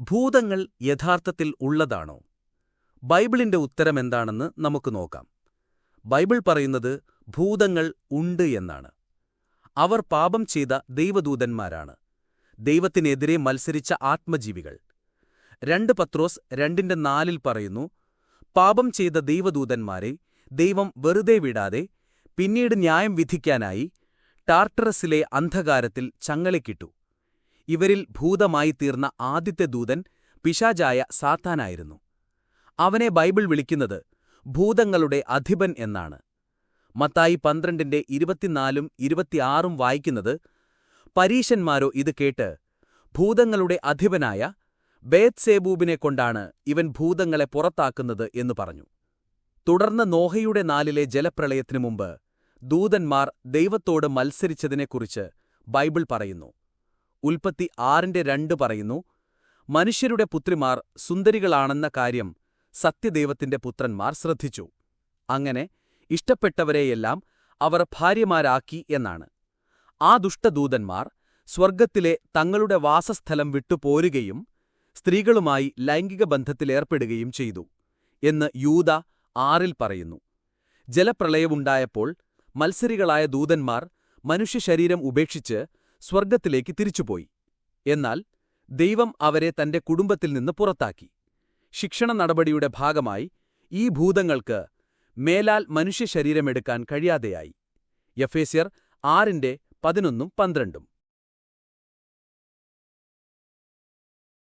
ഭൂതങ്ങൾ യഥാർത്ഥത്തിൽ ഉള്ളതാണോ? ബൈബിളിന്റെ ഉത്തരമെന്താണെന്ന് നമുക്ക് നോക്കാം. ബൈബിൾ പറയുന്നത് ഭൂതങ്ങൾ ഉണ്ട് എന്നാണ്. അവർ പാപം ചെയ്ത ദൈവദൂതന്മാരാണ്. ദൈവത്തിനെതിരെ മത്സരിച്ച ആത്മജീവികൾ. രണ്ട് പത്രോസ് രണ്ടിന്റെ നാലിൽ പറയുന്നു പാപം ചെയ്ത ദൈവദൂതന്മാരെ ദൈവം വെറുതെ വിടാതെ പിന്നീട് ന്യായം വിധിക്കാനായി ടാർട്ടറസിലെ അന്ധകാരത്തിൽ ചങ്ങലക്കിട്ടു ഇവരിൽ ഭൂതമായി തീർന്ന ആദ്യത്തെ ദൂതൻ പിശാജായ സാത്താനായിരുന്നു. അവനെ ബൈബിൾ വിളിക്കുന്നത് ഭൂതങ്ങളുടെ അധിപൻ എന്നാണ്. മത്തായി പന്ത്രണ്ടിന്റെ ഇരുപത്തിനാലും ഇരുപത്തിയാറും വായിക്കുന്നത് പരീശന്മാരോ ഇത് കേട്ട് ഭൂതങ്ങളുടെ അധിപനായ ബേത്സേബൂബിനെ കൊണ്ടാണ് ഇവൻ ഭൂതങ്ങളെ പുറത്താക്കുന്നത് എന്നു പറഞ്ഞു. തുടർന്ന് നോഹയുടെ നാലിലെ ജലപ്രളയത്തിനു മുമ്പ് ദൂതന്മാർ ദൈവത്തോട് മത്സരിച്ചതിനെക്കുറിച്ച് ബൈബിൾ പറയുന്നു. ഉൽപ്പത്തി ആറിന്റെ രണ്ട് പറയുന്നു മനുഷ്യരുടെ പുത്രിമാർ സുന്ദരികളാണെന്ന കാര്യം സത്യദൈവത്തിന്റെ പുത്രന്മാർ ശ്രദ്ധിച്ചു. അങ്ങനെ ഇഷ്ടപ്പെട്ടവരെയെല്ലാം അവർ ഭാര്യമാരാക്കി എന്നാണ്. ആ ദുഷ്ടദൂതന്മാർ സ്വർഗത്തിലെ തങ്ങളുടെ വാസസ്ഥലം വിട്ടുപോരുകയും സ്ത്രീകളുമായി ലൈംഗിക ബന്ധത്തിലേർപ്പെടുകയും ചെയ്തു എന്ന് യൂത ആറിൽ പറയുന്നു. ജലപ്രളയമുണ്ടായപ്പോൾ മത്സരികളായ ദൂതന്മാർ മനുഷ്യശരീരം ഉപേക്ഷിച്ച് സ്വർഗത്തിലേക്ക് തിരിച്ചുപോയി. എന്നാൽ ദൈവം അവരെ തന്റെ കുടുംബത്തിൽ നിന്ന് പുറത്താക്കി. ശിക്ഷണ നടപടിയുടെ ഭാഗമായി ഈ ഭൂതങ്ങൾക്ക് മേലാൽ മനുഷ്യശരീരമെടുക്കാൻ കഴിയാതെയായി. യഫേസ്യർ ആറിന്റെ പതിനൊന്നും പന്ത്രണ്ടും